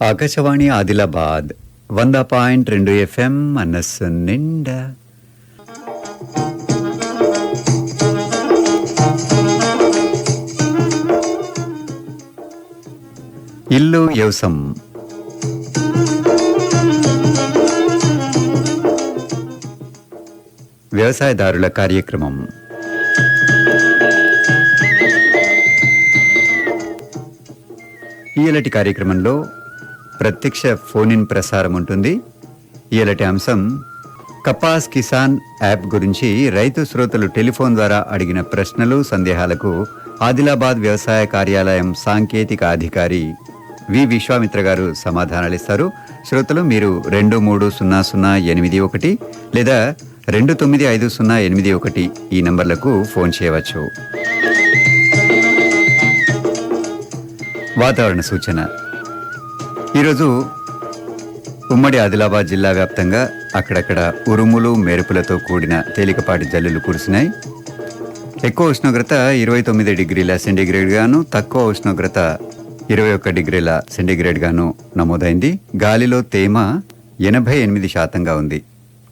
ఆకాశవాణి ఆదిలాబాద్ వంద పాయింట్ రెండు ఎఫ్ఎం మనస్సు నిండా. ఇల్లు వ్యవసం వ్యవసాయదారుల కార్యక్రమం. ఈయలటి కార్యక్రమంలో ప్రత్యక్ష ఫోన్ ఇన్ ప్రసారం ఉంటుంది. ఈయలటి అంశం కపాస్ కిసాన్ యాప్ గురించి రైతు శ్రోతలు టెలిఫోన్ ద్వారా అడిగిన ప్రశ్నలు సందేహాలకు ఆదిలాబాద్ వ్యవసాయ కార్యాలయం సాంకేతిక అధికారి వి విశ్వామిత్ర గారు సమాధానాలు ఇస్తారు శ్రోతలు మీరు రెండు మూడు సున్నా సున్నా ఎనిమిది ఒకటి లేదా రెండు తొమ్మిది ఐదు సున్నా ఎనిమిది ఒకటి ఈ నంబర్లకు ఫోన్ చేయవచ్చు. వాతావరణ సూచన. ఈరోజు ఉమ్మడి ఆదిలాబాద్ జిల్లా వ్యాప్తంగా అక్కడక్కడ ఉరుములు మెరుపులతో కూడిన తేలికపాటి జల్లులు కురిసినాయి. ఎక్కువ ఉష్ణోగ్రత ఇరవై తొమ్మిది డిగ్రీల సెంటీగ్రేడ్ గాను తక్కువ ఉష్ణోగ్రత ఇరవై ఒక్క డిగ్రీల సెంటీగ్రేడ్ గాను నమోదైంది. గాలిలో తేమ ఎనభై ఎనిమిది శాతంగా ఉంది.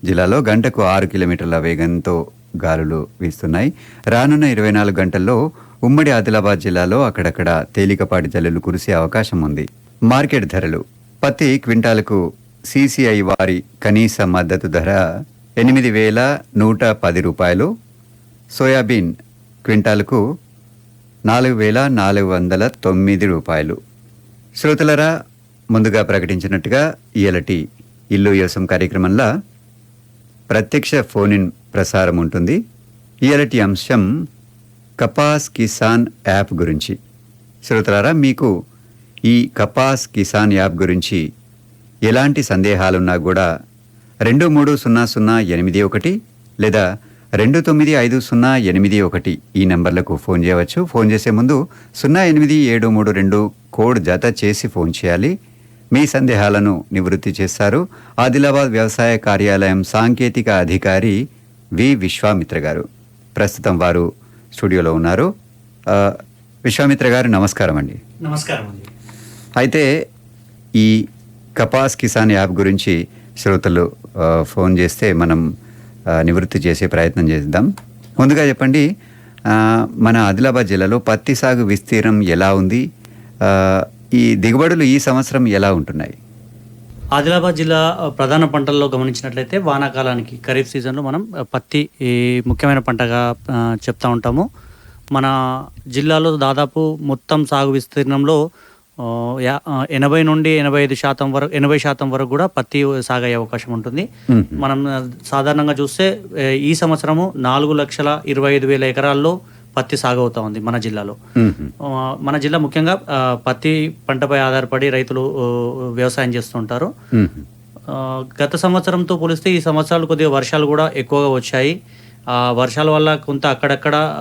జిల్లాలో గంటకు ఆరు కిలోమీటర్ల వేగంతో గాలులు వీస్తున్నాయి. రానున్న ఇరవై నాలుగు గంటల్లో ఉమ్మడి ఆదిలాబాద్ జిల్లాలో అక్కడక్కడ తేలికపాటి జల్లులు కురిసే అవకాశం ఉంది. మార్కెట్ ధరలు. పత్తి క్వింటాలకు సీసీఐ వారి కనీస మద్దతు ధర ఎనిమిది వేల నూట పది రూపాయలు. సోయాబీన్ క్వింటాలకు నాలుగు వేల నాలుగు వందల తొమ్మిది రూపాయలు. శ్రోతలరా ముందుగా ప్రకటించినట్టుగా ఇయలటి ఇల్లు యోసం కార్యక్రమంలో ప్రత్యక్ష ఫోన్ ఇన్ ప్రసారం ఉంటుంది. ఇయలటి అంశం కపాస్ కిసాన్ యాప్ గురించి. శ్రోతలారా మీకు ఈ కపాస్ కిసాన్ యాప్ గురించి ఎలాంటి సందేహాలున్నా కూడా రెండు మూడు సున్నా సున్నా ఎనిమిది ఒకటి లేదా రెండు తొమ్మిది ఐదు సున్నా ఎనిమిది ఒకటి ఈ నెంబర్లకు ఫోన్ చేయవచ్చు. ఫోన్ చేసే ముందు సున్నా ఎనిమిది ఏడు మూడు రెండు కోడ్ జత చేసి ఫోన్ చేయాలి. మీ సందేహాలను నివృత్తి చేస్తారు. ఆదిలాబాద్ వ్యవసాయ కార్యాలయం సాంకేతిక అధికారి వి విశ్వామిత్ర గారు. ప్రస్తుతం వారు స్టూడియోలో ఉన్నారు. విశ్వామిత్ర గారు నమస్కారం అండి నమస్కారం అండి అయితే ఈ కపాస్ కిసాన్ యాప్ గురించి శ్రోతలు ఫోన్ చేస్తే మనం నివృత్తి చేసే ప్రయత్నం చేద్దాం. ముందుగా చెప్పండి మన ఆదిలాబాద్ జిల్లాలో పత్తి సాగు విస్తీర్ణం ఎలా ఉంది? ఈ దిగుబడులు ఈ సంవత్సరం ఎలా ఉంటున్నాయి? ఆదిలాబాద్ జిల్లా ప్రధాన పంటల్లో గమనించినట్లయితే వానాకాలానికి ఖరీఫ్ సీజన్లో మనం పత్తి ముఖ్యమైన పంటగా చెప్తా ఉంటాము. మన జిల్లాలో దాదాపు మొత్తం సాగు విస్తీర్ణంలో ఎనభై నుండి ఎనభై ఐదు శాతం వరకు ఎనభై శాతం వరకు కూడా పత్తి సాగయ్యే అవకాశం ఉంటుంది. మనం సాధారణంగా చూస్తే ఈ సంవత్సరము నాలుగు లక్షల ఇరవై ఐదు వేల ఎకరాల్లో పత్తి సాగు అవుతా ఉంది మన జిల్లాలో. మన జిల్లా ముఖ్యంగా పత్తి పంటపై ఆధారపడి రైతులు వ్యవసాయం చేస్తుంటారు. గత సంవత్సరంతో పోలిస్తే ఈ సంవత్సరాలు కొద్దిగా వర్షాలు కూడా ఎక్కువగా వచ్చాయి. వర్షాల వల్ల కొంత అక్కడక్కడ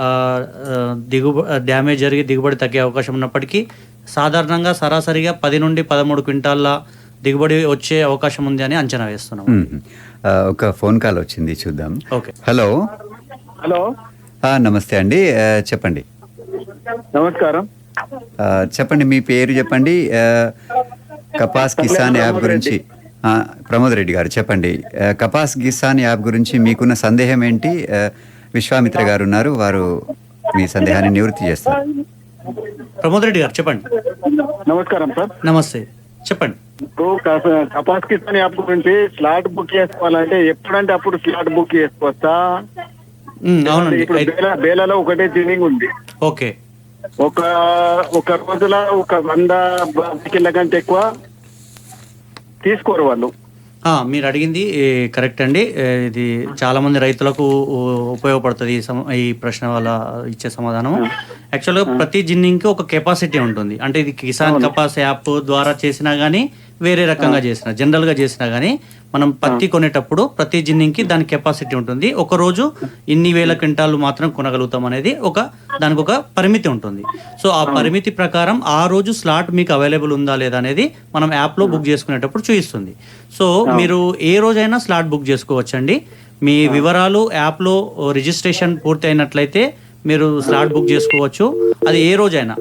దిగుబ డ్యామేజ్ జరిగి దిగుబడి తగ్గే అవకాశం ఉన్నప్పటికీ సాధారణంగా సరాసరిగా పది నుండి పదమూడు క్వింటాల్ల దిగుబడి వచ్చే అవకాశం ఉంది అని అంచనా వేస్తున్నాం. ఒక ఫోన్ కాల్ వచ్చింది చూద్దాం. ఓకే. హలో. హలో. ఆ, నమస్తే అండి. చెప్పండి. నమస్కారం. ఆ, చెప్పండి మీ పేరు చెప్పండి. కపాస్ కిసాన్ యాప్ గురించి. ప్రమోద్ రెడ్డి గారు చెప్పండి. కపాస్ కిసాన్ యాప్ గురించి మీకున్న సందేహం ఏంటి? విశ్వామిత్ర గారు ఉన్నారు వారు మీ సందేహాన్ని నివృత్తి చేస్తారు. ప్రమోద్ రెడ్డి గారు చెప్పండి. నమస్కారం సార్. నమస్తే. చెప్పండి. ఇప్పుడు కపాస్ కిసాన్ యాప్ గురించి స్లాట్ బుక్ చేసుకోవాలంటే ఎప్పుడంటే అప్పుడు స్లాట్ బుక్ చేసుకోవచ్చా? ఇప్పుడు బేల బేలలో ఒకటే జిన్నింగ్ ఉంది. ఓకే. ఒక ఒక రోజుల ఒక వంద కంటే ఎక్కువ తీసుకోరు వాళ్ళు. ఆ, మీరు అడిగింది కరెక్ట్ అండి. ఇది చాలా మంది రైతులకు ఉపయోగపడుతుంది ఈ ప్రశ్న వల్ల ఇచ్చే సమాధానం యాక్చువల్గా ప్రతి జిన్నింగ్కి ఒక కెపాసిటీ ఉంటుంది. అంటే ఇది కిసాన్ కపాస్ యాప్ ద్వారా చేసినా కానీ వేరే రకంగా చేసిన జనరల్గా చేసినా కానీ మనం పత్తి కొనేటప్పుడు ప్రతి జిన్నింగ్కి దాని కెపాసిటీ ఉంటుంది. ఒక రోజు ఇన్ని వేల క్వింటాలు మాత్రం కొనగలుగుతాం అనేది ఒక దానికి ఒక పరిమితి ఉంటుంది. సో ఆ పరిమితి ప్రకారం ఆ రోజు స్లాట్ మీకు అవైలబుల్ ఉందా లేదా అనేది మనం యాప్లో బుక్ చేసుకునేటప్పుడు చూపిస్తుంది సో మీరు ఏ రోజైనా స్లాట్ బుక్ చేసుకోవచ్చండి. మీ వివరాలు యాప్లో రిజిస్ట్రేషన్ పూర్తి అయినట్లయితే మీరు స్లాట్ బుక్ చేసుకోవచ్చు. అది ఏ రోజైనా?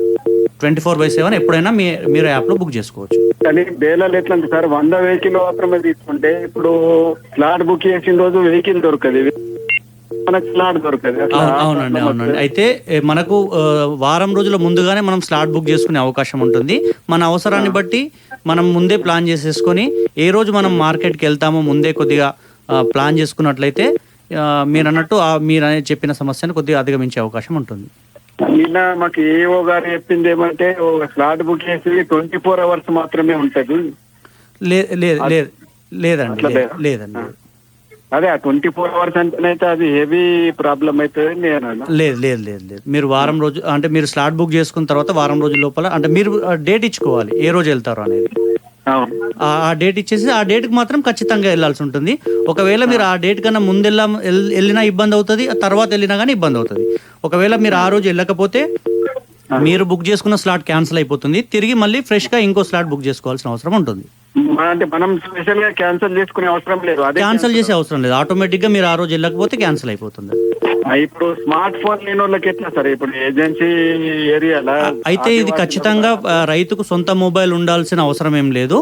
ట్వంటీ ఫోర్ బై సెవెన్ ఎప్పుడైనా మీ మీరు యాప్లో బుక్ చేసుకోవచ్చు. కానీ బేలాలు ఎట్లా సార్ వంద వెహికల్ మాత్రమే తీసుకుంటే ఇప్పుడు స్లాట్ బుక్ చేసిన రోజు వెహికల్ దొరకదు. అవునండి అవునండి. అయితే మనకు వారం రోజుల ముందుగానే మనం స్లాట్ బుక్ చేసుకునే అవకాశం ఉంటుంది. మన అవసరాన్ని బట్టి మనం ముందే ప్లాన్ చేసేసుకొని ఏ రోజు మనం మార్కెట్కి వెళ్తామో ముందే కొద్దిగా ప్లాన్ చేసుకున్నట్లయితే మీరు అన్నట్టు మీరు అనే చెప్పిన సమస్యను కొద్దిగా అధిగమించే అవకాశం ఉంటుంది. నిన్న మాకు ఏఓ గారు చెప్పింది ఏమంటే స్లాట్ బుక్ చేసి ట్వంటీ ఫోర్ అవర్స్ మాత్రమే ఉంటది. లే లేదు లేదు? లేదండి? లేదండి అదే ట్వంటీ ఫోర్ అవర్స్ అంటేనైతే అది హెవీ ప్రాబ్లం అవుతుంది నేను. లేదు లేదు లేదు లేదు. మీరు వారం రోజు అంటే మీరు స్లాట్ బుక్ చేసుకున్న తర్వాత వారం రోజుల లోపల అంటే మీరు డేట్ ఇచ్చుకోవాలి ఏ రోజు వెళ్తారు అనేది. ఆ డేట్ ఇచ్చేసి ఆ డేట్కి మాత్రం ఖచ్చితంగా వెళ్ళాల్సి ఉంటుంది. ఒకవేళ మీరు ఆ డేట్ కన్నా ముందు వెళ్ళా వెళ్ళినా ఇబ్బంది అవుతుంది తర్వాత వెళ్ళినా కానీ ఇబ్బంది అవుతుంది. ఒకవేళ మీరు ఆ రోజు వెళ్ళకపోతే మీరు బుక్ చేసుకున్న స్లాట్ క్యాన్సిల్ అయిపోతుంది. తిరిగి మళ్ళీ ఫ్రెష్గా ఇంకో స్లాట్ బుక్ చేసుకోవాల్సిన అవసరం ఉంటుంది. అంటే మనం స్పెషల్గా క్యాన్సిల్ చేసుకునే అవసరం లేదు. అదే క్యాన్సిల్ చేసే అవసరం లేదు. ఆటోమేటిక్గా మీరు ఆ రోజు వెళ్ళకపోతే క్యాన్సిల్ అయిపోతుంది. ఇప్పుడు స్మార్ట్ ఫోన్ లేని వాళ్ళకి ఎట్లా సార్? ఇప్పుడు ఏజెన్సీ ఏరియాలో? అయితే ఇది ఖచ్చితంగా రైతుకు సొంత మొబైల్ ఉండాల్సిన అవసరం ఏం లేదు.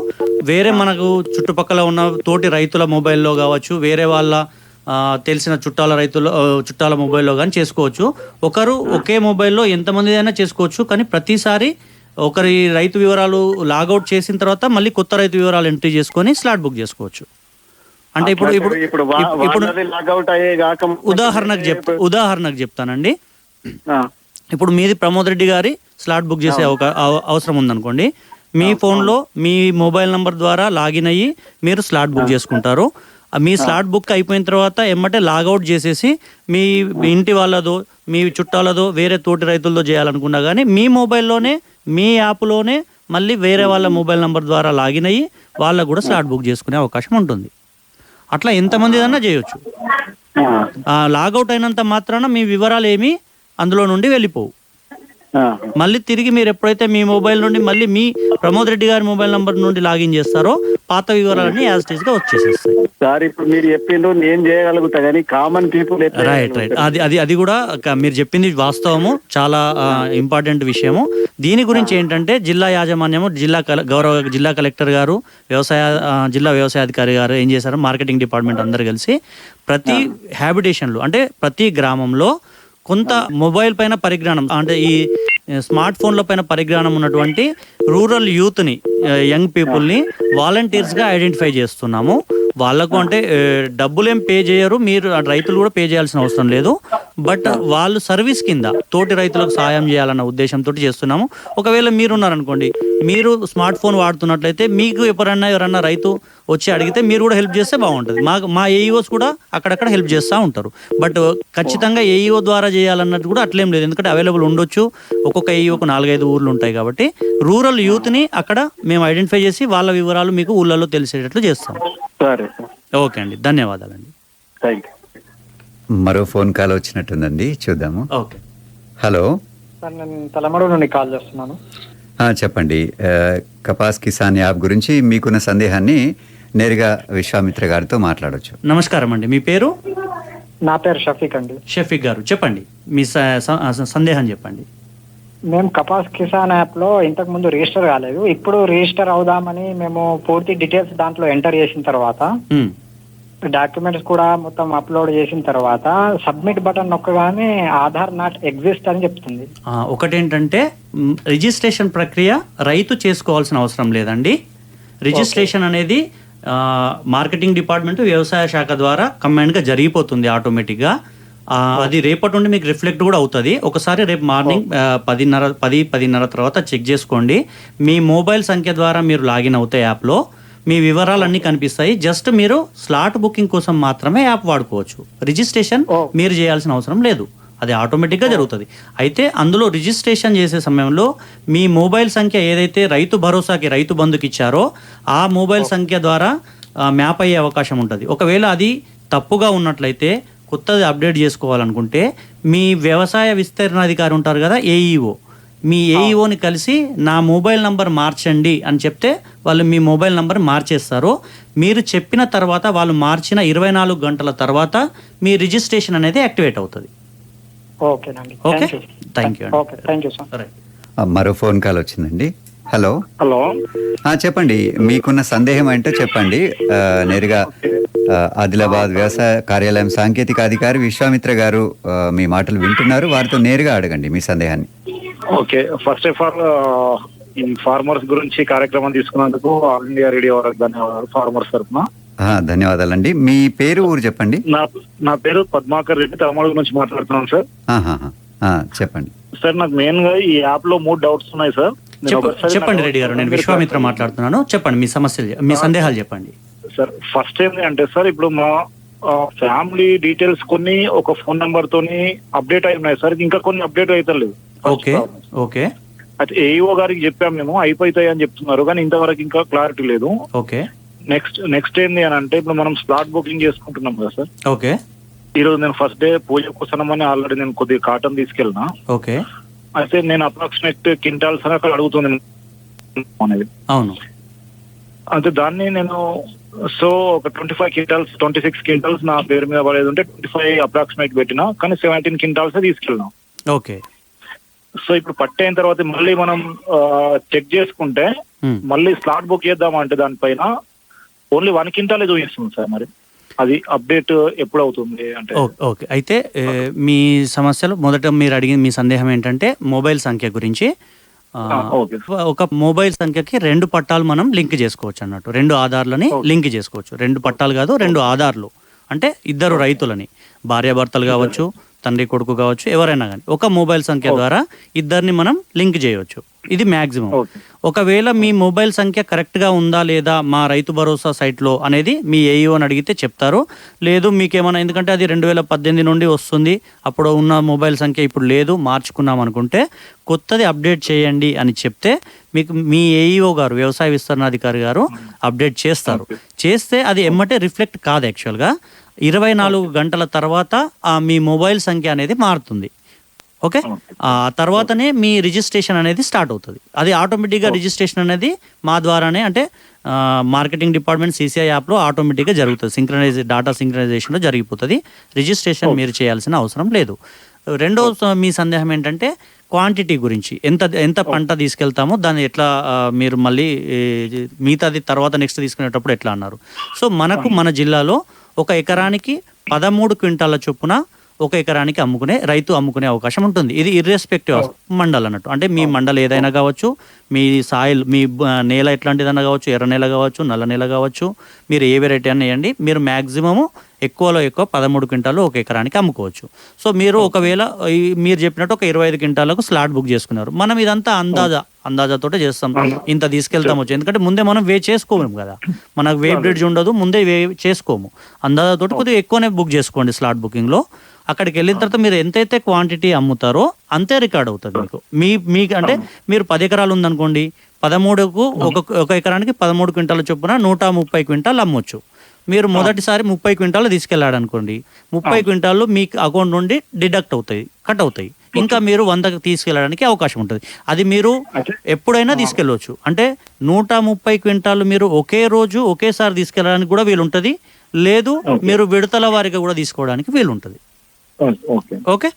వేరే మనకు చుట్టుపక్కల ఉన్న తోటి రైతుల మొబైల్లో కావచ్చు వేరే వాళ్ళ తెలిసిన చుట్టాల రైతుల చుట్టాల మొబైల్లో కానీ చేసుకోవచ్చు. ఒకరు ఒకే మొబైల్లో ఎంతమంది అయినా చేసుకోవచ్చు. కానీ ప్రతిసారి ఒకరి రైతు వివరాలు లాగౌట్ చేసిన తర్వాత మళ్ళీ కొత్త రైతు వివరాలు ఎంట్రీ చేసుకొని స్లాట్ బుక్ చేసుకోవచ్చు. అంటే ఇప్పుడు ఇప్పుడు ఇప్పుడు ఉదాహరణకు చెప్ ఉదాహరణకు చెప్తానండి. ఇప్పుడు మీది ప్రమోద్ రెడ్డి గారి స్లాట్ బుక్ చేసే అవసరం ఉందనుకోండి. మీ ఫోన్లో మీ మొబైల్ నంబర్ ద్వారా లాగిన్ అయ్యి మీరు స్లాట్ బుక్ చేసుకుంటారు. మీ స్లాట్ బుక్ అయిపోయిన తర్వాత ఎమ్మటే లాగౌట్ చేసేసి మీ మీ ఇంటి వాళ్ళదో మీ చుట్టాలదో వేరే తోటి రైతులతో చేయాలనుకున్నా కానీ మీ మొబైల్లోనే మీ యాప్లోనే మళ్ళీ వేరే వాళ్ళ మొబైల్ నంబర్ ద్వారా లాగిన్ అయ్యి వాళ్ళకు కూడా స్లాట్ బుక్ చేసుకునే అవకాశం ఉంటుంది. అట్లా ఎంతమంది అన్నా చేయొచ్చు లాగౌట్ అయినంత మాత్రాన మీ వివరాలు ఏమీ అందులో నుండి వెళ్ళిపోవు. మళ్ళీ తిరిగి మీరు ఎప్పుడైతే మీ మొబైల్ నుండి మళ్ళీ మీ ప్రమోద్ రెడ్డి గారి మొబైల్ నంబర్ నుండి లాగిన్ చేస్తారో పాత వివరాలన్నీ యాజ్ టీజ్గా వచ్చేసేస్తాయి. సార్ ఇప్పుడు మీరు చెప్పిండ్రు నేను చేయగలుగుతా కానీ కామన్ పీపుల్ రైట్ రైట్ అది అది అది కూడా మీరు చెప్పింది వాస్తవము చాలా ఇంపార్టెంట్ విషయము. దీని గురించి ఏంటంటే జిల్లా యాజమాన్యము జిల్లా గౌరవ జిల్లా కలెక్టర్ గారు వ్యవసాయ జిల్లా వ్యవసాయాధికారి గారు ఏం చేశారు? మార్కెటింగ్ డిపార్ట్మెంట్ అందరు కలిసి ప్రతి హ్యాబిటేషన్లు అంటే ప్రతి గ్రామంలో కొంత మొబైల్ పైన పరిజ్ఞానం అంటే ఈ స్మార్ట్ ఫోన్ల పైన పరిజ్ఞానం ఉన్నటువంటి రూరల్ యూత్ని యంగ్ పీపుల్ని వాలంటీర్స్గా ఐడెంటిఫై చేస్తున్నాము. వాళ్ళకు అంటే డబ్బులు ఏం పే చేయరు మీరు రైతులు కూడా పే చేయాల్సిన అవసరం లేదు. బట్ వాళ్ళు సర్వీస్ కింద తోటి రైతులకు సాయం చేయాలన్న ఉద్దేశంతో చేస్తున్నాము. ఒకవేళ మీరు ఉన్నారనుకోండి మీరు స్మార్ట్ ఫోన్ వాడుతున్నట్లయితే మీకు ఎవరన్నా ఎవరన్నా రైతు వచ్చి అడిగితే మీరు కూడా హెల్ప్ చేస్తే బాగుంటుంది. మా మా ఏఈఓస్ కూడా అక్కడక్కడ హెల్ప్ చేస్తూ ఉంటారు. బట్ ఖచ్చితంగా ఏఈఓ ద్వారా చేయాలన్నట్టు కూడా అట్లేం లేదు. ఎందుకంటే అవైలబుల్ ఉండొచ్చు. ఒక్కొక్క ఏఈఓకు నాలుగైదు ఊర్లు ఉంటాయి కాబట్టి రూరల్ యూత్ని అక్కడ మేము ఐడెంటిఫై చేసి వాళ్ళ వివరాలు మీకు ఊళ్ళలో తెలిసేటట్లు చేస్తాం. సరే ఓకే అండి. ధన్యవాదాలండి. Thank you. మరో ఫోన్ కాల్ వచ్చినట్టుందండి. చూద్దాము. ఓకే. హలో. సార్ నేను తలమడు నుండి కాల్ చేస్తున్నాను. ఆ, చెప్పండి. కపాస్ కిసాన్ యాప్ గురించి మీకున్న సందేహాన్ని నేరుగా విశ్వామిత్ర గారితో మాట్లాడొచ్చు. నమస్కారం అండి. మీ పేరు? నా పేరు షఫీక్ అండి. షఫీక్ గారు. చెప్పండి. మీ స- స- సందేహం చెప్పండి. మేము కపాస్ కిసాన్ యాప్లో ఇంతకు ముందు రిజిస్టర్ కాలేదు. ఇప్పుడు రిజిస్టర్ అవుదామని మేము పూర్తి డీటెయిల్స్ దాంట్లో ఎంటర్ చేసిన తర్వాత ఉమ్. డాక్యుమెంట్స్ కూడా మొత్తం అప్లోడ్ చేసిన తర్వాత సబ్మిట్ బటన్ నొక్కగానే ఆధార్ నాట్ ఎగ్జిస్ట్ అని చెప్తుంది. ఆ, ఒకటేంటంటే మ్, రిజిస్ట్రేషన్ ప్రక్రియ రైతు చేసుకోవాల్సిన అవసరం లేదండి. రిజిస్ట్రేషన్ అనేది మార్కెటింగ్ డిపార్ట్మెంట్ వ్యవసాయ శాఖ ద్వారా కమాండ్గా జరిగిపోతుంది ఆటోమేటిక్గా. అది రేపటి నుండి మీకు రిఫ్లెక్ట్ కూడా అవుతుంది. ఒకసారి రేపు మార్నింగ్ పదిన్నర పది పదిన్నర తర్వాత చెక్ చేసుకోండి. మీ మొబైల్ సంఖ్య ద్వారా మీరు లాగిన్ అవుతాయి యాప్లో మీ వివరాలన్నీ కనిపిస్తాయి. జస్ట్ మీరు స్లాట్ బుకింగ్ కోసం మాత్రమే యాప్ వాడుకోవచ్చు. రిజిస్ట్రేషన్ మీరు చేయాల్సిన అవసరం లేదు. అది ఆటోమేటిక్గా జరుగుతుంది. అయితే అందులో రిజిస్ట్రేషన్ చేసే సమయంలో మీ మొబైల్ సంఖ్య ఏదైతే రైతు భరోసాకి రైతు బంధుకి ఇచ్చారో ఆ మొబైల్ సంఖ్య ద్వారా మ్యాప్ అయ్యే అవకాశం ఉంటుంది. ఒకవేళ అది తప్పుగా ఉన్నట్లయితే కొత్తది అప్డేట్ చేసుకోవాలనుకుంటే మీ వ్యవసాయ విస్తీర్ణాధికారి ఉంటారు కదా ఏఈఓ మీ ఏఈఓని కలిసి నా మొబైల్ నంబర్ మార్చండి అని చెప్తే వాళ్ళు మీ మొబైల్ నంబర్ మార్చేస్తారు. మీరు చెప్పిన తర్వాత వాళ్ళు మార్చిన ఇరవై నాలుగు గంటల తర్వాత మీ రిజిస్ట్రేషన్ అనేది యాక్టివేట్ అవుతుంది. ఓకేనండి okay? Thank you thank you okay thank you sir right ఆ, మరో ఫోన్ కాల్ వచ్చిందండి. హలో హలో ఆ, చెప్పండి. మీకున్న సందేహం ఏంటో చెప్పండి. నేరుగా ఆదిలాబాద్ వ్యవసాయ కార్యాలయం సాంకేతిక అధికారి విశ్వామిత్ర గారు ఆ, మీ మాటలు వింటున్నారు. వారితో నేరుగా అడగండి మీ సందేహాన్ని. ఓకే. ఫస్ట్ ఆఫ్ ఆల్ ఈ ఫార్మర్స్ గురించి కార్యక్రమం తీసుకున్నందుకు ఆల్ ఇండియా రేడియో వారికి ధన్యవాదాలు. ఫార్మర్స్ తరఫున. ధన్యవాదాలండి. మీ పేరు ఊరు చెప్పండి? నా నా పేరు పద్మాకర్ రెడ్డి తమిళ నుంచి మాట్లాడుతున్నాను సార్. చెప్పండి. సార్ నాకు మెయిన్గా ఈ యాప్లో మూడు డౌట్స్ ఉన్నాయి సార్. చెప్పండి రెడ్డి గారు నేను విశ్వామిత్ర మాట్లాడుతున్నాను. చెప్పండి మీ సమస్యలు మీ సందేహాలు చెప్పండి. సార్ ఫస్ట్ ఏంటి అంటే సార్ ఇప్పుడు మా ఫ్యామిలీ డీటెయిల్స్ కొన్ని ఒక ఫోన్ నెంబర్ తోని అప్డేట్ అయి ఉన్నాయి సార్. ఇంకా కొన్ని అప్డేట్ అవుతలేదు ఓకే ఓకే. అయితే ఏఈఓ గారికి చెప్పాం మేము అయిపోతాయి అని చెప్తున్నారు. కానీ ఇంతవరకు ఇంకా క్లారిటీ లేదు. ఓకే. నెక్స్ట్ నెక్స్ట్ ఏంది అని అంటే ఇప్పుడు మనం స్లాట్ బుకింగ్ చేసుకుంటున్నాం కదా సార్. ఓకే. ఈ రోజు నేను ఫస్ట్ డే పూజ కోసమని ఆల్రెడీ నేను కొద్దిగా కాటన్ తీసుకెళ్ళిన. ఓకే. అయితే నేను అప్రాక్సిమేట్ క్వింటాల్స్ అని అక్కడ అడుగుతుంది. అనేది. అవును. అంటే దాన్ని నేను సో ఒక twenty five quintals twenty six quintals నా పేరు మీద పడేది ఉంటే ట్వంటీ ఫైవ్ అప్రాక్సిమేట్ పెట్టిన కానీ సెవెంటీన్ క్వింటాల్స్ తీసుకెళ్ళినాం. ఓకే. సో ఇప్పుడు పట్టైన తర్వాత మళ్ళీ మనం చెక్ చేసుకుంటే ఉమ్. మళ్ళీ స్లాట్ బుక్ చేద్దామంటే దానిపైన ఓన్లీ వన్ క్వింటాలే చూపిస్తుంది సార్ మరి. అది అప్డేట్ ఎప్పుడు అవుతుంది అంటే. ఓకే. అయితే మీ సమస్యలు మొదట మీరు అడిగిన మీ సందేహం ఏంటంటే మొబైల్ సంఖ్య గురించి. ఒక మొబైల్ సంఖ్యకి రెండు పట్టాలు మనం లింక్ చేసుకోవచ్చు అన్నట్టు. రెండు ఆధార్లని లింక్ చేసుకోవచ్చు. రెండు పట్టాలు కాదు రెండు ఆధార్లు. అంటే ఇద్దరు రైతులని. భార్యాభర్తలు కావచ్చు తండ్రి కొడుకు కావచ్చు ఎవరైనా కానీ. ఒక మొబైల్ సంఖ్య ద్వారా ఇద్దరిని మనం లింక్ చేయవచ్చు ఇది మ్యాక్సిమం. ఒకవేళ మీ మొబైల్ సంఖ్య కరెక్ట్గా ఉందా లేదా మా రైతు భరోసా సైట్లో అనేది మీ ఏఈఓని అడిగితే చెప్తారు. లేదు మీకేమైనా ఎందుకంటే అది రెండు వేల పద్దెనిమిది నుండి వస్తుంది. అప్పుడు ఉన్న మొబైల్ సంఖ్య ఇప్పుడు లేదు మార్చుకున్నాం అనుకుంటే కొత్తది అప్డేట్ చేయండి అని చెప్తే మీకు మీ ఏఈఓ గారు వ్యవసాయ విస్తరణాధికారి గారు అప్డేట్ చేస్తారు. చేస్తే అది ఎమ్మటే రిఫ్లెక్ట్ కాదు యాక్చువల్గా. ఇరవై నాలుగు గంటల తర్వాత ఆ మీ మొబైల్ సంఖ్య అనేది మారుతుంది. ఓకే ఆ తర్వాతనే మీ రిజిస్ట్రేషన్ అనేది స్టార్ట్ అవుతుంది. అది ఆటోమేటిక్గా రిజిస్ట్రేషన్ అనేది మా ద్వారానే అంటే మార్కెటింగ్ డిపార్ట్మెంట్ సీసీఐ యాప్లో ఆటోమేటిక్గా జరుగుతుంది. సింక్రనైజ్ డాటా సింక్రనైజేషన్లో జరిగిపోతుంది. రిజిస్ట్రేషన్ మీరు చేయాల్సిన అవసరం లేదు. రెండో మీ సందేహం ఏంటంటే క్వాంటిటీ గురించి. ఎంత ఎంత పంట తీసుకెళ్తామో దాన్ని ఎట్లా మీరు మళ్ళీ మిగతాది తర్వాత నెక్స్ట్ తీసుకునేటప్పుడు ఎట్లా అన్నారు. సో మనకు మన జిల్లాలో ఒక ఎకరానికి పదమూడు క్వింటాల చొప్పున ఒక ఎకరానికి అమ్ముకునే రైతు అమ్ముకునే అవకాశం ఉంటుంది. ఇది ఇర్రెస్పెక్టివ్ ఆఫ్ మండల్ అన్నట్టు. అంటే మీ మండల్ ఏదైనా కావచ్చు మీ సాయిల్ మీ నేల ఎట్లాంటిదన్నా కావచ్చు ఎర్ర నేల కావచ్చు నల్ల నేల కావచ్చు మీరు ఏ వెరైటీ అని వేయండి. మీరు మ్యాక్సిమము ఎక్కువలో ఎక్కువ పదమూడు క్వింటాలు ఒక ఎకరానికి అమ్ముకోవచ్చు. సో మీరు ఒకవేళ మీరు చెప్పినట్టు ఒక ఇరవై ఐదు క్వింటాలకు స్లాట్ బుక్ చేసుకున్నారు. మనం ఇదంతా అందాజా అందాజాతోటే చేస్తాం. ఇంత తీసుకెళ్తాం వచ్చి. ఎందుకంటే ముందే మనం వే చేసుకోము కదా. మనకు వే బ్రిడ్జ్ ఉండదు ముందే వే చేసుకోము. అందాజాతోటి కొద్దిగా ఎక్కువనే బుక్ చేసుకోండి స్లాట్ బుకింగ్లో. అక్కడికి వెళ్ళిన తర్వాత మీరు ఎంతైతే క్వాంటిటీ అమ్ముతారో అంతే రికార్డ్ అవుతుంది మీకు. మీ మీకు అంటే మీరు పది ఎకరాలు ఉందనుకోండి పదమూడుకు ఒక ఒక ఎకరానికి పదమూడు క్వింటాల చొప్పున నూట ముప్పై క్వింటాలు అమ్మొచ్చు. మీరు మొదటిసారి ముప్పై క్వింటాలు తీసుకెళ్ళాడు అనుకోండి ముప్పై క్వింటాలు మీ అకౌంట్ నుండి డిడక్ట్ అవుతాయి కట్ అవుతాయి. ఇంకా మీరు వందకు తీసుకెళ్ళడానికి అవకాశం ఉంటుంది. అది మీరు ఎప్పుడైనా తీసుకెళ్ళవచ్చు అంటే నూట ముప్పై క్వింటాలు మీరు ఒకే రోజు ఒకేసారి తీసుకెళ్ళడానికి కూడా వీలుంటుంది. లేదు మీరు విడతల వారిగా కూడా తీసుకోవడానికి వీలుంటుంది. ఓకే. ఓకే?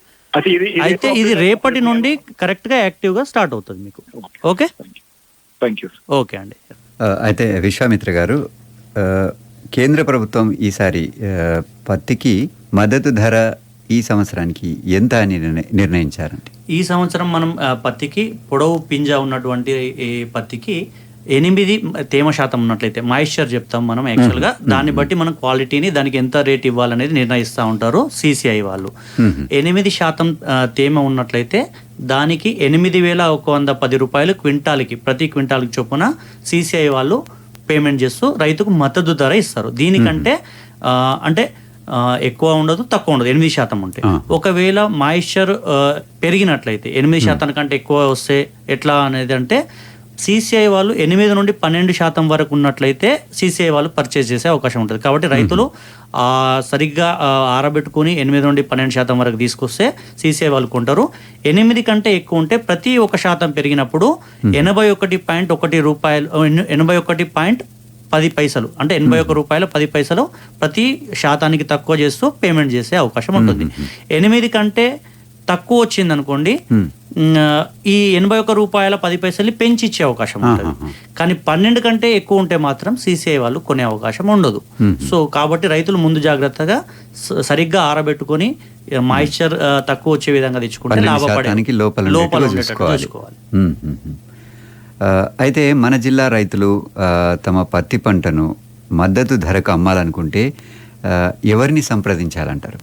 అయితే ఇది రేపటి నుండి కరెక్ట్గా యాక్టివ్గా స్టార్ట్ అవుతుంది మీకు. ఓకే. థ్యాంక్ యూ ఓకే అండి. అయితే విశ్వామిత్ర గారు కేంద్ర ప్రభుత్వం ఈసారి పత్తికి మద్దతు ధర ఈ సంవత్సరానికి ఎంత అని నిర్ణ- నిర్ణయించారండి? ఈ సంవత్సరం మనం పత్తికి పొడవు పింజ ఉన్నటువంటి ఈ పత్తికి ఎనిమిది తేమ శాతం ఉన్నట్లయితే మాయిశ్చర్ చెప్తాం మనం యాక్చువల్గా. దాన్ని బట్టి మనం క్వాలిటీని దానికి ఎంత రేట్ ఇవ్వాలనేది నిర్ణయిస్తూ ఉంటారు సిసిఐ వాళ్ళు. ఎనిమిది శాతం తేమ ఉన్నట్లయితే దానికి ఎనిమిది వేల ఒక వంద పది రూపాయలు క్వింటాల్కి ప్రతి క్వింటాల్కి చొప్పున సిసిఐ వాళ్ళు పేమెంట్ చేస్తూ రైతుకు మద్దతు ధర ఇస్తారు. దీనికంటే ఆ, అంటే ఎక్కువ ఉండదు తక్కువ ఉండదు ఎనిమిది శాతం ఉంటే. ఒకవేళ మాయిశ్చర్ పెరిగినట్లయితే ఎనిమిది శాతం కంటే ఎక్కువ వస్తే ఎట్లా అనేది అంటే సీసీఐ వాళ్ళు ఎనిమిది నుండి పన్నెండు శాతం వరకు ఉన్నట్లయితే సీసీఐ వాళ్ళు పర్చేస్ చేసే అవకాశం ఉంటుంది. కాబట్టి రైతులు ఆ, సరిగ్గా ఆరబెట్టుకుని ఎనిమిది నుండి పన్నెండు శాతం వరకు తీసుకొస్తే సీసీఐ వాళ్ళు కొంటారు. ఎనిమిది కంటే ఎక్కువ ఉంటే ప్రతి ఒక శాతం పెరిగినప్పుడు ఎనభై ఒకటి పాయింట్ ఒకటి రూపాయలు ఎన- ఎనభై ఒకటి పాయింట్ పది పైసలు అంటే ఎనభై ఒక రూపాయలు పది పైసలు ప్రతి శాతానికి తక్కువ చేస్తూ పేమెంట్ చేసే అవకాశం ఉంటుంది. ఎనిమిది కంటే తక్కువ వచ్చింది అనుకోండి. ఈ ఎనభై ఒక్క రూపాయల పది పైసలు పెంచి ఇచ్చే అవకాశం ఉంటుంది. కానీ పన్నెండు కంటే ఎక్కువ ఉంటే మాత్రం సీసీఐ వాళ్ళు కొనే అవకాశం ఉండదు. సో కాబట్టి రైతులు ముందు జాగ్రత్తగా సరిగ్గా ఆరబెట్టుకొని మాయిశ్చర్ తక్కువ వచ్చే విధంగా తెచ్చుకుంటే పన్నెండు లాభపడే శాతానికి లోపల లోపల చూసుకోవాలి. అయితే మన జిల్లా రైతులు తమ పత్తి పంటను మద్దతు ధరకు అమ్మాలనుకుంటే ఎవరిని సంప్రదించాలంటారు?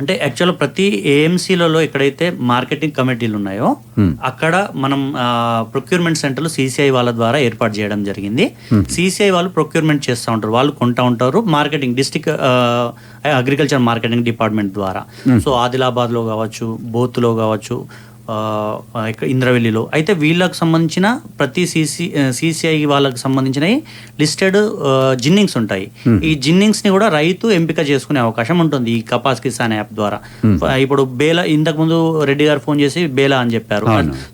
అంటే యాక్చువల్ ప్రతి ఏఎంసీలలో ఎక్కడైతే మార్కెటింగ్ కమిటీలు ఉన్నాయో Hmm. అక్కడ మనం ప్రొక్యూర్మెంట్ సెంటర్లు సీసీఐ వాళ్ళ ద్వారా ఏర్పాటు చేయడం జరిగింది. సీసీఐ వాళ్ళు ప్రొక్యూర్మెంట్ చేస్తూ ఉంటారు. వాళ్ళు కొంటా ఉంటారు marketing district agriculture marketing department ద్వారా. సో ఆదిలాబాద్లో కావచ్చు బోత్లో కావచ్చు ఇంద్రవెల్లిలో. అయితే వీళ్ళకి సంబంధించిన ప్రతి సీసీ సీసీఐ వాళ్ళకి సంబంధించినవి లిస్టెడ్ జిన్నింగ్స్ ఉంటాయి. ఈ జిన్నింగ్స్ని కూడా రైతు ఎంపిక చేసుకునే అవకాశం ఉంటుంది ఈ కపాస్ కిసాన్ యాప్ ద్వారా. ఇప్పుడు బేలా ఇంతకు ముందు రెడ్డి గారు ఫోన్ చేసి బేలా అని చెప్పారు.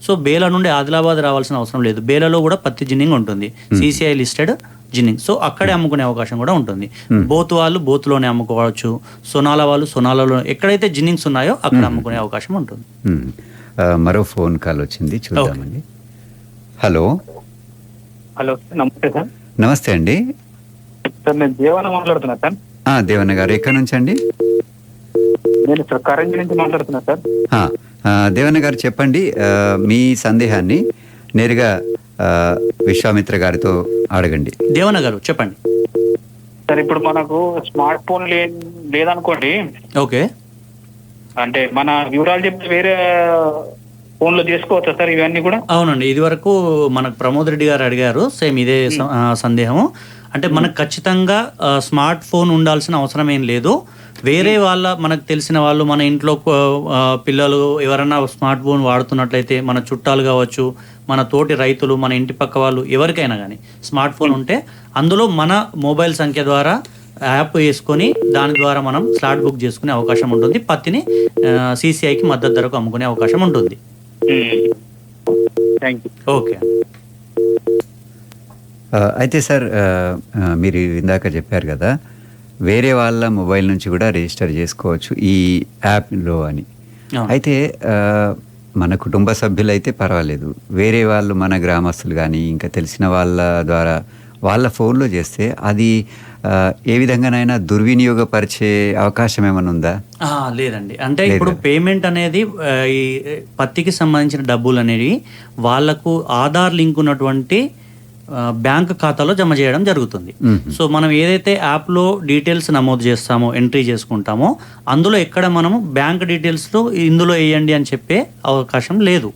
సో బేలా నుండి ఆదిలాబాద్ రావాల్సిన అవసరం లేదు. బేలాలో కూడా పత్తి జిన్నింగ్ ఉంటుంది. CCI listed ginning. సో అక్కడే అమ్ముకునే అవకాశం కూడా ఉంటుంది. బోత్ వాళ్ళు బోత్లోనే అమ్ముకోవచ్చు. సొనాల వాళ్ళు సొనాలలో ఎక్కడైతే జిన్నింగ్స్ ఉన్నాయో అక్కడ అమ్ముకునే అవకాశం ఉంటుంది. మరో ఫోన్ కాల్ వచ్చింది చూద్దామండి. హలో. హలో నమస్తే సార్. నమస్తే అండి. సార్ నేను దేవన మాట్లాడుతున్నా సార్. ఆ, దేవన్న గారు ఎక్కడి నుంచి అండి? నేను సార్ కరంజీ నుంచి మాట్లాడుతున్నా సార్. దేవన్న గారు చెప్పండి మీ సందేహాన్ని నేరుగా విశ్వామిత్ర గారితో అడగండి. దేవన్న గారు చెప్పండి. సార్ ఇప్పుడు మనకు స్మార్ట్ ఫోన్ లేదనుకోండి ఓకే. అంటే మన వివరాలు చెప్తే వేరే ఫోన్లో చేసుకోవచ్చా సార్ ఇవన్నీ కూడా? అవునండి. ఇది వరకు మనకు ప్రమోద్ రెడ్డి గారు అడిగారు. సేమ్ ఇదే స- ఆ, సందేహము. అంటే మనకు ఖచ్చితంగా స్మార్ట్ ఫోన్ ఉండాల్సిన అవసరం ఏం లేదు. వేరే వాళ్ళ మనకు తెలిసిన వాళ్ళు మన ఇంట్లో పిల్లలు ఎవరైనా స్మార్ట్ ఫోన్ వాడుతున్నట్లయితే మన చుట్టాలు కావచ్చు మన తోటి రైతులు మన ఇంటి పక్క వాళ్ళు ఎవరికైనా కానీ స్మార్ట్ ఫోన్ ఉంటే అందులో మన మొబైల్ సంఖ్య ద్వారా యాప్ వేసుకొని దాని ద్వారా మనం స్లాట్ బుక్ చేసుకునే అవకాశం ఉంటుంది. పత్తిని సీసీఐకి మద్దతు ధరకు అమ్ముకునే అవకాశం ఉంటుంది. Thank you okay. అయితే సార్ మీరు ఇందాక చెప్పారు కదా వేరే వాళ్ళ మొబైల్ నుంచి కూడా రిజిస్టర్ చేసుకోవచ్చు ఈ యాప్లో అని. అయితే మన కుటుంబ సభ్యులైతే పర్వాలేదు. వేరే వాళ్ళు మన గ్రామస్తులు కానీ ఇంకా తెలిసిన వాళ్ళ ద్వారా వాళ్ళ ఫోన్లో చేస్తే అది ఏ విధంగానైనా దుర్వినియోగపరిచే అవకాశం ఏమైనా ఉందా? లేదండి. అంటే ఇప్పుడు. పేమెంట్ అనేది ఈ పత్తికి సంబంధించిన డబ్బులు అనేవి వాళ్ళకు ఆధార్ లింక్ ఉన్నటువంటి బ్యాంక్ ఖాతాలో జమ చేయడం జరుగుతుంది. సో మనం ఏదైతే యాప్లో డీటెయిల్స్ నమోదు చేస్తామో ఎంట్రీ చేసుకుంటామో అందులో ఎక్కడ మనము బ్యాంక్ డీటెయిల్స్లో ఇందులో వేయండి అని చెప్పే అవకాశం లేదు.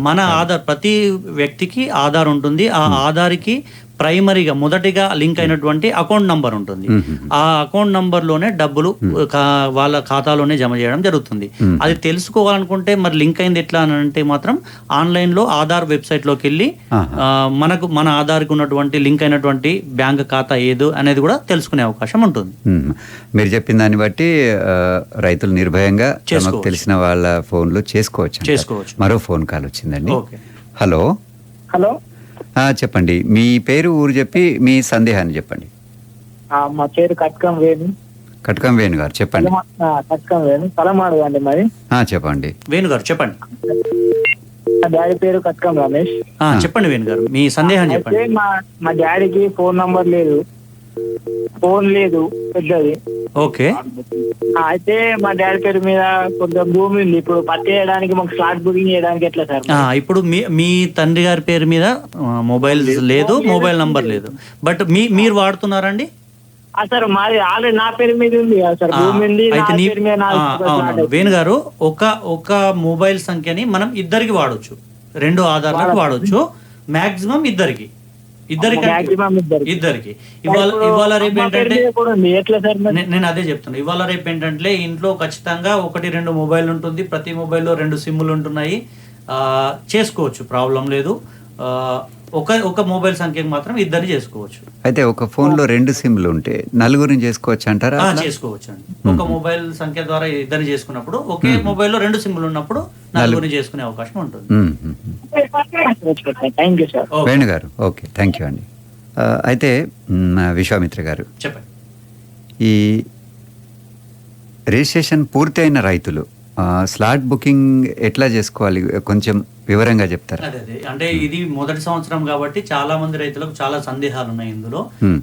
మన ఆధార్ ప్రతి వ్యక్తికి ఆధార్ ఉంటుంది. ఆ ఆధార్కి ప్రైమరీగా మొదటిగా లింక్ అయినటువంటి అకౌంట్ నంబర్ ఉంటుంది. ఆ అకౌంట్ నంబర్లోనే డబ్బులు కా- వాళ్ళ ఖాతాలోనే జమ చేయడం జరుగుతుంది. అది తెలుసుకోవాలనుకుంటే మరి లింక్ అయింది ఎట్లా అని అంటే మాత్రం ఆన్లైన్లో ఆధార్ వెబ్సైట్లోకి వెళ్ళి మనకు మన ఆధార్కి ఉన్నటువంటి లింక్ అయినటువంటి బ్యాంక్ ఖాతా ఏదో అనేది కూడా తెలుసుకునే అవకాశం ఉంటుంది. మీరు చెప్పిన దాన్ని బట్టి రైతులు నిర్భయంగా తమకు. తెలిసిన వాళ్ళ ఫోన్లో చేసుకోవచ్చు. చేసుకోవచ్చు. మరో ఫోన్ కాల్ వచ్చిందండి. ఓకే. హలో. హలో. చెప్పండి. మీ పేరు ఊరు చెప్పి మీ సందేహాన్ని చెప్పండి. ఆ, మా పేరు కట్కం వేణు. కటకం వేణు గారు చెప్పండి. కట్కం వేణు. తలమాడు అండి మరి. ఆ, చెప్పండి. వేణు గారు చెప్పండి. మా డాడీ పేరు కట్కం రమేష్. ఆ, చెప్పండి వేణు గారు. మీ సందేహం చెప్పండి. మా మా డాడీకి ఫోన్ నంబర్ లేదు. ఫోన్ లేదు పెద్దది. ఓకే. అయితే మా డాడీ పేరు మీద కొంచెం భూమి ఉంది. ఇప్పుడు పత్తి వేయడానికి మాకు స్లాట్ బుకింగ్ చేయడానికి ఎట్లా సార్? ఆ, ఇప్పుడు మీ మీ తండ్రి గారి పేరు మీద ఆ, మొబైల్ లేదు మొబైల్ నంబర్ లేదు. బట్ మీ మీరు వాడుతున్నారండి? ఆ, సార్ మాది ఆల్రెడీ నా పేరు మీద ఉంది కదా సార్. ఆ, భూమి ఉంది నా అయితే నీ పేరు మీద నా ఆ, స్లాట్. వేణు గారు ఒక ఒక మొబైల్ సంఖ్యని మనం ఇద్దరికి వాడొచ్చు. రెండు ఆధార్లకు వాడొచ్చు. మాక్సిమం ఇద్దరికి. ఇద్దరికి. ఇద్దరికి. ఇవాళ ఇవాళ రేపు ఏంటంటే నేను అదే చెప్తున్నా. ఇవాళ రేపు ఏంటంటే ఇంట్లో ఖచ్చితంగా ఒకటి రెండు మొబైల్ ఉంటుంది. ప్రతి మొబైల్లో రెండు సిమ్ములు ఉంటున్నాయి. ఆ, చేసుకోవచ్చు. ప్రాబ్లం లేదు. ఆ, ఒక ఒక మొబైల్ సంఖ్యకు మాత్రం ఇద్దరిని చేసుకోవచ్చు. అయితే ఒక ఫోన్లో రెండు సిమ్లు ఉంటే నలుగురిని చేసుకోవచ్చు అంటారా? చేసుకోవచ్చు అండి ఒక మొబైల్ సంఖ్య ద్వారా ఇద్దరిని చేసుకున్నప్పుడు ఒకే మొబైల్లో రెండు సిమ్లు ఉన్నప్పుడు నలుగురిని చేసుకునే అవకాశం ఉంటుంది. వేణు గారు ఓకే. థ్యాంక్ యూ అండి. అయితే విశ్వామిత్ర గారు చెప్పండి. ఈ రిజిస్ట్రేషన్ పూర్తయిన రైతులు స్లాట్ బుకింగ్ ఎట్లా చేసుకోవాలి? కొంచెం వివరంగా చెప్తారా? అదే అదే. అంటే ఇది మొదటి సంవత్సరం కాబట్టి చాలా మంది రైతులకు చాలా సందేహాలు ఉన్నాయి ఇందులో.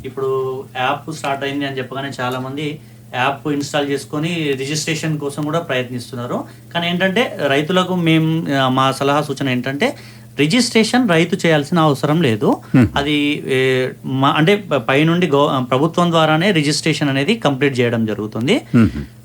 ఇప్పుడు యాప్ స్టార్ట్ అయింది అని చెప్పగానే చాలా మంది యాప్ ఇన్స్టాల్ చేసుకొని రిజిస్ట్రేషన్ కోసం కూడా ప్రయత్నిస్తున్నారు. కానీ ఏంటంటే రైతులకు మేము మా సలహా సూచన ఏంటంటే రిజిస్ట్రేషన్ రైతు చేయాల్సిన అవసరం లేదు. అది అంటే ప- పైనుండి గో ప్రభుత్వం ద్వారానే రిజిస్ట్రేషన్ అనేది కంప్లీట్ చేయడం జరుగుతుంది.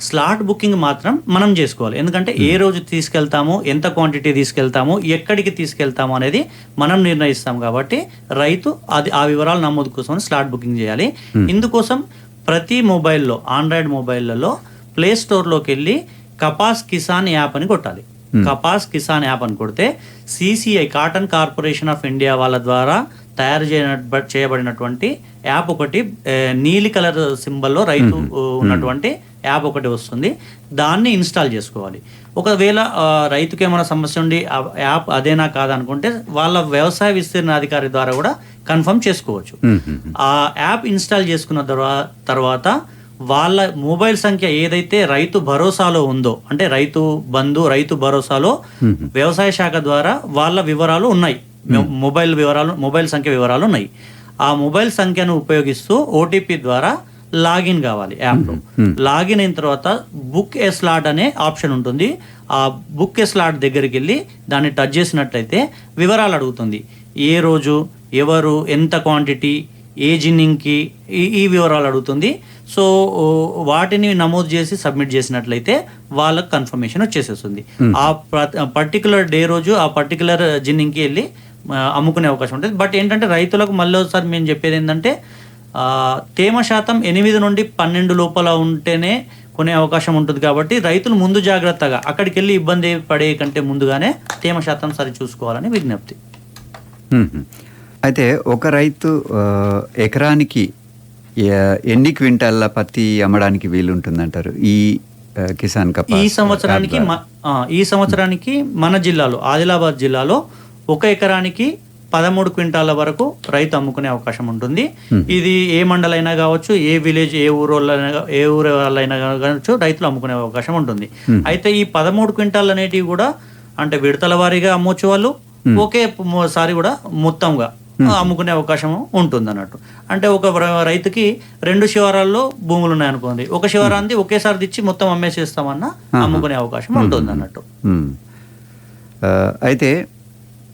స్లాట్ బుకింగ్ మాత్రం మనం చేసుకోవాలి. ఎందుకంటే ఏ రోజు తీసుకెళ్తాము ఎంత క్వాంటిటీ తీసుకెళ్తాము ఎక్కడికి తీసుకెళ్తాము అనేది మనం నిర్ణయిస్తాం కాబట్టి రైతు అది ఆ వివరాలు నమోదు కోసం స్లాట్ బుకింగ్ చేయాలి. ఇందుకోసం ప్రతి మొబైల్లో ఆండ్రాయిడ్ మొబైల్లలో ప్లే స్టోర్లోకి వెళ్ళి కపాస్ కిసాన్ యాప్ అని కొట్టాలి. కపాస్ కిసాన్ యాప్ అని కొడితే CCI cotton corporation of India వాళ్ళ ద్వారా తయారు చేయబడినటువంటి యాప్ ఒకటి నీలి కలర్ సింబల్లో రైతు ఉన్నటువంటి యాప్ ఒకటి వస్తుంది. దాన్ని ఇన్స్టాల్ చేసుకోవాలి. ఒకవేళ రైతుకి ఏమైనా సమస్య ఉండి యాప్ అదేనా కాదనుకుంటే వాళ్ళ వ్యవసాయ విస్తీర్ణ అధికారి ద్వారా కూడా కన్ఫర్మ్ చేసుకోవచ్చు. ఆ యాప్ ఇన్స్టాల్ చేసుకున్న తర్వా- తర్వాత వాళ్ళ మొబైల్ సంఖ్య ఏదైతే రైతు భరోసాలో ఉందో అంటే రైతు బంధు రైతు భరోసాలో వ్యవసాయ శాఖ ద్వారా వాళ్ళ వివరాలు ఉన్నాయి. మొబైల్ వివరాలు మొబైల్ సంఖ్య వివరాలు ఉన్నాయి. ఆ మొబైల్ సంఖ్యను ఉపయోగిస్తూ ఓటీపీ ద్వారా లాగిన్ కావాలి యాప్లో. లాగిన్ అయిన తర్వాత బుక్ ఏ స్లాట్ అనే ఆప్షన్ ఉంటుంది. ఆ బుక్ ఏ స్లాట్ దగ్గరికి వెళ్ళి దాన్ని టచ్ చేసినట్లయితే వివరాలు అడుగుతుంది. ఏ రోజు ఎవరు ఎంత క్వాంటిటీ ఏ జిన్నింగ్కి ఈ వివరాలు అడుగుతుంది. సో వాటిని నమోదు చేసి సబ్మిట్ చేసినట్లయితే వాళ్ళకి కన్ఫర్మేషన్ వచ్చేసేస్తుంది. ఆ పర్టికులర్ డే రోజు ఆ పర్టికులర్ జిన్నింగ్కి వెళ్ళి అమ్ముకునే అవకాశం ఉంటుంది. బట్ ఏంటంటే రైతులకు మళ్ళీ ఒకసారి మేము చెప్పేది ఏంటంటే ఆ, తేమ శాతం ఎనిమిది నుండి పన్నెండు లోపల ఉంటేనే కొనే అవకాశం ఉంటుంది కాబట్టి రైతులు ముందు జాగ్రత్తగా అక్కడికి వెళ్ళి ఇబ్బంది పడే కంటే ముందుగానే తేమ శాతం సరి చూసుకోవాలని విజ్ఞప్తి. అయితే ఒక రైతు ఎకరానికి ఎన్ని క్వింటాల్ల పత్తి అమ్మడానికి వీలుంటుందంటారు? ఈ కిసాన్ కపా ఈ సంవత్సరానికి ఈ సంవత్సరానికి మన జిల్లాలో ఆదిలాబాద్ జిల్లాలో ఒక ఎకరానికి పదమూడు క్వింటాల వరకు రైతు అమ్ముకునే అవకాశం ఉంటుంది. ఇది ఏ మండలైనా కావచ్చు ఏ విలేజ్ ఏ ఊరు వాళ్ళైనా కా- ఏ ఊరు వాళ్ళైనా కావచ్చు రైతులు అమ్ముకునే అవకాశం ఉంటుంది. అయితే ఈ పదమూడు క్వింటాలు అనేటివి కూడా అంటే విడతల వారీగా అమ్మొచ్చు వాళ్ళు. ఒకే మ- సారి కూడా మొత్తంగా. అమ్ముకునే అవకాశం ఉంటుంది అన్నట్టు అంటే ఒక రైతుకి రెండు శివారాల్లో భూములు ఉన్నాయనుకోండి ఒక శివారాన్ని ఒకేసారి తెచ్చి మొత్తం అమ్మేసేస్తామన్నా అమ్ముకునే అవకాశం ఉంటుంది అన్నట్టు అయితే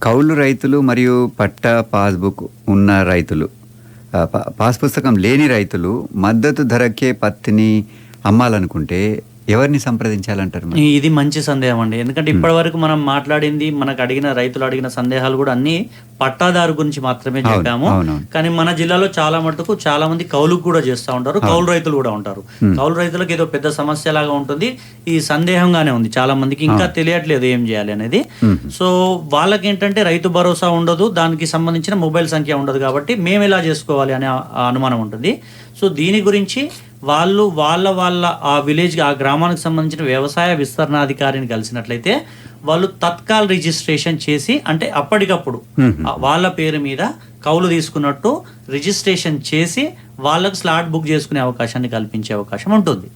కౌలు రైతులు మరియు పట్టా పాస్బుక్ ఉన్న రైతులు పాస్ పుస్తకం లేని రైతులు మద్దతు ధరకే పత్తిని అమ్మాలనుకుంటే ఎవరిని సంప్రదించాలంటారు ఇది మంచి సందేహం అండి. ఎందుకంటే ఇప్పటి వరకు మనం మాట్లాడింది మనకు అడిగిన రైతులు అడిగిన సందేహాలు కూడా అన్ని పట్టాదారు గురించి మాత్రమే చెప్పాము. కానీ మన జిల్లాలో చాలా మటుకు చాలా మంది కౌలుకు కూడా చేస్తూ ఉంటారు కౌలు రైతులు కూడా ఉంటారు. కౌలు రైతులకు ఏదో పెద్ద సమస్య లాగా ఉంటుంది. ఈ సందేహంగానే ఉంది. చాలా మందికి ఇంకా తెలియట్లేదు ఏం చేయాలి అనేది. సో వాళ్ళకి ఏంటంటే రైతు భరోసా ఉండదు దానికి సంబంధించిన మొబైల్ సంఖ్య ఉండదు కాబట్టి మేము ఎలా చేసుకోవాలి అనే అనుమానం ఉంటుంది. సో దీని గురించి వాళ్ళు వాళ్ళ వాళ్ళ ఆ విలేజ్ ఆ గ్రామానికి సంబంధించిన వ్యవసాయ విస్తరణాధికారిని కలిసినట్లయితే వాళ్ళు తత్కాల్ రిజిస్ట్రేషన్ చేసి అంటే అప్పటికప్పుడు వాళ్ళ పేరు మీద కౌలు తీసుకున్నట్టు రిజిస్ట్రేషన్ చేసి వాళ్ళకు స్లాట్ బుక్ చేసుకునే అవకాశాన్ని కల్పించే అవకాశం ఉంటుంది.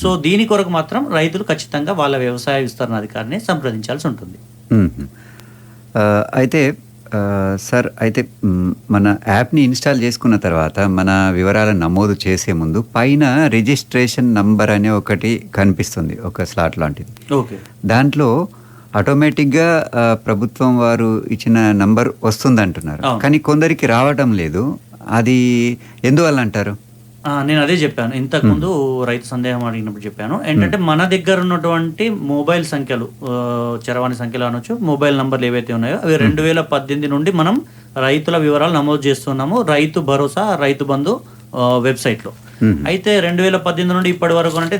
సో దీని కొరకు మాత్రం రైతులు ఖచ్చితంగా వాళ్ళ వ్యవసాయ విస్తరణాధికారిని సంప్రదించాల్సి ఉంటుంది. అయితే సార్ అయితే మన యాప్ని ఇన్స్టాల్ చేసుకున్న తర్వాత మన వివరాలను నమోదు చేసే ముందు పైన రిజిస్ట్రేషన్ నంబర్ అనే ఒకటి కనిపిస్తుంది ఒక స్లాట్ లాంటిది. ఓకే. దాంట్లో ఆటోమేటిక్గా ప్రభుత్వం వారు ఇచ్చిన నంబర్ వస్తుంది అంటున్నారు. కానీ కొందరికి రావడం లేదు. అది ఎందువల్ల అంటారు నేను అదే చెప్పాను. ఇంతకుముందు రైతు సందేహం అడిగినప్పుడు చెప్పాను. ఏంటంటే మన దగ్గర ఉన్నటువంటి మొబైల్ సంఖ్యలు చరవాణి సంఖ్యలు అనొచ్చు మొబైల్ నంబర్లు ఏవైతే ఉన్నాయో అవి రెండు వేల పద్దెనిమిది నుండి మనం రైతుల వివరాలు నమోదు చేస్తున్నాము రైతు భరోసా రైతు బంధు వెబ్సైట్లో. అయితే రెండు వేల పద్దెనిమిది నుండి ఇప్పటి వరకు అంటే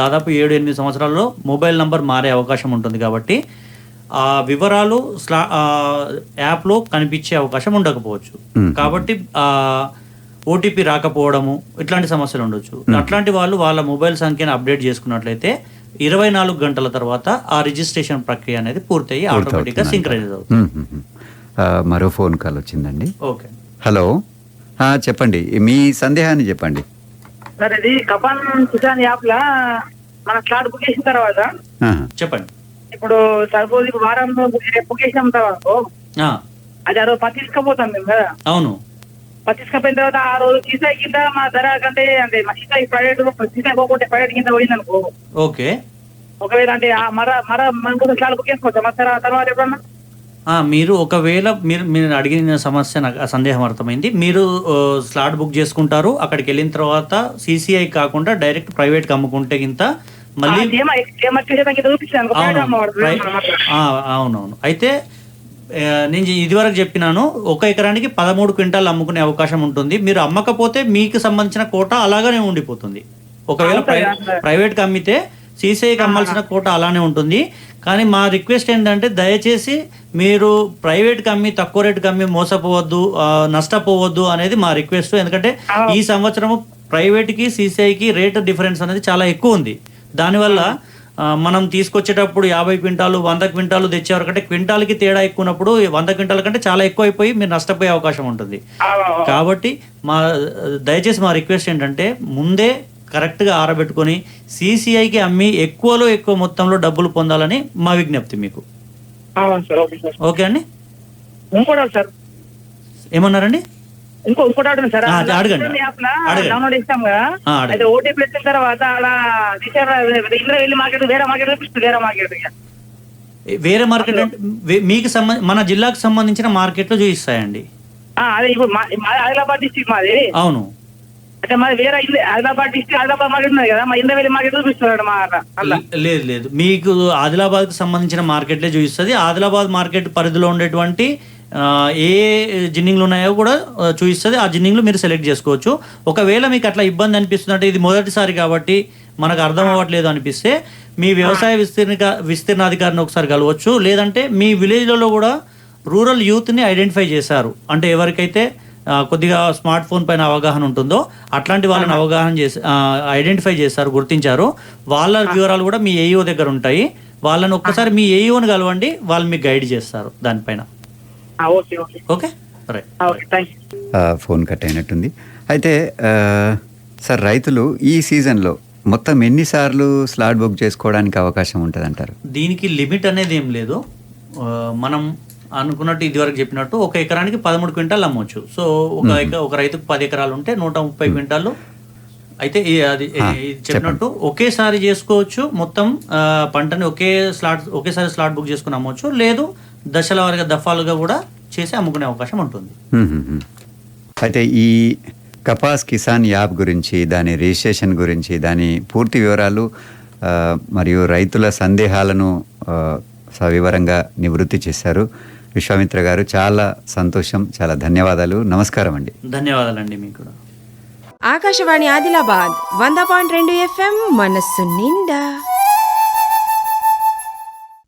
దాదాపు ఏడు ఎనిమిది సంవత్సరాల్లో మొబైల్ నంబర్ మారే అవకాశం ఉంటుంది కాబట్టి ఆ వివరాలు స్లా యాప్లో కనిపించే అవకాశం ఉండకపోవచ్చు. కాబట్టి ఆ ఓటీపీ రాకపోవడము ఇట్లాంటి సమస్యలు ఉండొచ్చు. అట్లాంటి వాళ్ళు వాళ్ళ మొబైల్ సంఖ్యను అప్డేట్ చేసుకున్నట్లయితే ఇరవై నాలుగు గంటల తర్వాత ఆ రిజిస్ట్రేషన్ ప్రక్రియ అనేది పూర్తయి ఆటోమేటిక్గా సింక్రైజ్ అవుతుంది. మ్మ్. ఆ, మరో ఫోన్ కాల్ వచ్చిందండి. ఓకే. హలో. ఆ, చెప్పండి. మీ సందేహాన్ని చెప్పండి. సార్ ఇది కపాన్ కిసాన్ యాప్ లా మన స్లాట్ బుక్ చేసిన తర్వాత. చెప్పండి. ఇప్పుడు సపోజ్ ఇప్పుడు వారంలో బుక్ చేసినాం తర్వాత అది ఆ రోజు పత్తి తీసుకపోతాం మేము కదా. అవును. పత్తి తీసుకపోయిన తర్వాత ఆ రోజు సీసాయి కింద మా ధర కంటే అంటే మా సీసాయి ప్రైవేట్ సీసాయి పోకుంటే ప్రైవేట్ కింద పోయింది అనుకో ఓకే ఒకవేళ అంటే ఆ మర మర మన స్లాట్ బుక్ చేసుకోవచ్చా మరి తర్వాత ఎప్పుడన్నా మీరు ఒకవేళ మీరు మీరు అడిగిన సమస్య నాకు సందేహం అర్థమైంది మీరు స్లాట్ బుక్ చేసుకుంటారు అక్కడికి వెళ్ళిన తర్వాత సీసీఐ కాకుండా డైరెక్ట్ ప్రైవేట్కి అమ్ముకుంటే గింత మళ్ళీ అవునవును అయితే నేను ఇదివరకు చెప్పినాను ఒక ఎకరానికి పదమూడు క్వింటాలు అమ్ముకునే అవకాశం ఉంటుంది. మీరు అమ్మకపోతే మీకు సంబంధించిన కోట అలాగనే ఉండిపోతుంది. ఒకవేళ ప్రై ప్రైవేట్కి అమ్మితే సీసీఐకి అమ్మాల్సిన కోట అలానే ఉంటుంది. కానీ మా రిక్వెస్ట్ ఏంటంటే దయచేసి మీరు ప్రైవేట్కి అమ్మి తక్కువ రేటుకి అమ్మి మోసపోవద్దు నష్టపోవద్దు అనేది మా రిక్వెస్ట్. ఎందుకంటే ఈ సంవత్సరము ప్రైవేట్కి సీసీఐకి రేట్ డిఫరెన్స్ అనేది చాలా ఎక్కువ ఉంది. దానివల్ల మనం తీసుకొచ్చేటప్పుడు యాభై క్వింటాలు వంద క్వింటాలు తెచ్చేవారు కంటే క్వింటాల్కి తేడా ఎక్కువ ఉన్నప్పుడు వంద క్వింటాల కంటే చాలా ఎక్కువ అయిపోయి మీరు నష్టపోయే అవకాశం ఉంటుంది. కాబట్టి మా దయచేసి మా రిక్వెస్ట్ ఏంటంటే ముందే కరెక్ట్గా ఆరబెట్టుకొని సీసీఐకి అమ్మి ఎక్కువలో ఎక్కువ మొత్తంలో డబ్బులు పొందాలని మా విజ్ఞప్తి మీకు. ఓకే అండి? ఏమన్నారండి? ఇంకో ఇంకోటి అడుగుతుంది సార్. అడగండి. డౌన్లోడ్ ఇస్తాం కదా. అయితే ఓటీపీ వచ్చిన తర్వాత అలా ఇందులో వెళ్ళి మార్కెట్ వేరే మార్కెట్ చూపిస్తుంది వేరే మార్కెట్ వేరే మార్కెట్ అంటే మీకు మన జిల్లాకు సంబంధించిన మార్కెట్లో చూపిస్తాయండి. అదే ఇప్పుడు ఆదిలాబాద్ డిస్ట్రిక్ట్ మాది. అవును. అంటే మాది వేరే ఆదిలాబాద్ డిస్ట్రిక్ట్ ఆదిలాబాద్ మార్కెట్ ఉన్నది కదా మా ఇంద్ర వెళ్ళి మార్కెట్ చూపిస్తున్నాడు మా లేదు లేదు. మీకు ఆదిలాబాద్కి సంబంధించిన మార్కెట్లే చూపిస్తుంది. ఆదిలాబాద్ మార్కెట్ పరిధిలో ఉండేటువంటి ఏ జిన్నింగ్లు ఉన్నాయో కూడా చూపిస్తుంది. ఆ జిన్నింగ్లు మీరు సెలెక్ట్ చేసుకోవచ్చు. ఒకవేళ మీకు అట్లా ఇబ్బంది అనిపిస్తుందంటే ఇది మొదటిసారి కాబట్టి మనకు అర్థం అవ్వట్లేదు అనిపిస్తే మీ వ్యవసాయ విస్తీర్ణ విస్తీర్ణాధికారిని ఒకసారి కలవచ్చు. లేదంటే మీ విలేజ్లలో కూడా రూరల్ యూత్ని ఐడెంటిఫై చేశారు. అంటే ఎవరికైతే కొద్దిగా స్మార్ట్ ఫోన్ పైన అవగాహన ఉంటుందో అట్లాంటి వాళ్ళని అవగాహన చేసి ఐడెంటిఫై చేశారు గుర్తించారు. వాళ్ళ వివరాలు కూడా మీ ఏఈఓ దగ్గర ఉంటాయి. వాళ్ళని ఒక్కసారి మీ ఏఈఓని కలవండి. వాళ్ళు మీకు గైడ్ చేస్తారు దానిపైన. Okay okay. Okay? Phone cut అయినట్టుంది. అయితే సార్ రైతులు ఈ సీజన్లో మొత్తం ఎన్నిసార్లు స్లాట్ బుక్ చేసుకోవడానికి అవకాశం ఉంటుంది అంటారు దీనికి లిమిట్ అనేది ఏం లేదు. మనం అనుకున్నట్టు ఇదివరకు చెప్పినట్టు ఒక ఎకరానికి పదమూడు క్వింటాలు అమ్మొచ్చు. సో ఒక ఎక- ఒక రైతుకు పది ఎకరాలు ఉంటే నూట ముప్పై క్వింటాలు. అయితే అది చెప్పినట్టు ఒకేసారి చేసుకోవచ్చు. మొత్తం పంటని ఒకే స్లాట్ ఒకేసారి స్లాట్ బుక్ చేసుకుని అమ్మొచ్చు. లేదు దశల వారిగా దఫాలుగా కూడా చేసి అమ్ముకునే అవకాశం ఉంటుంది. అయితే ఈ కపాస్ కిసాన్ యాప్ గురించి దాని రిజిస్ట్రేషన్ గురించి దాని పూర్తి వివరాలు మరియు రైతుల సందేహాలను సవివరంగా నివృత్తి చేశారు విశ్వామిత్ర గారు. చాలా సంతోషం చాలా ధన్యవాదాలు. నమస్కారం అండి. ధన్యవాదాలండి మీకు కూడా. ఆకాశవాణి ఆదిలాబాద్ వంద పాయింట్ రెండు ఎఫ్ఎం మనస్సు నిండా.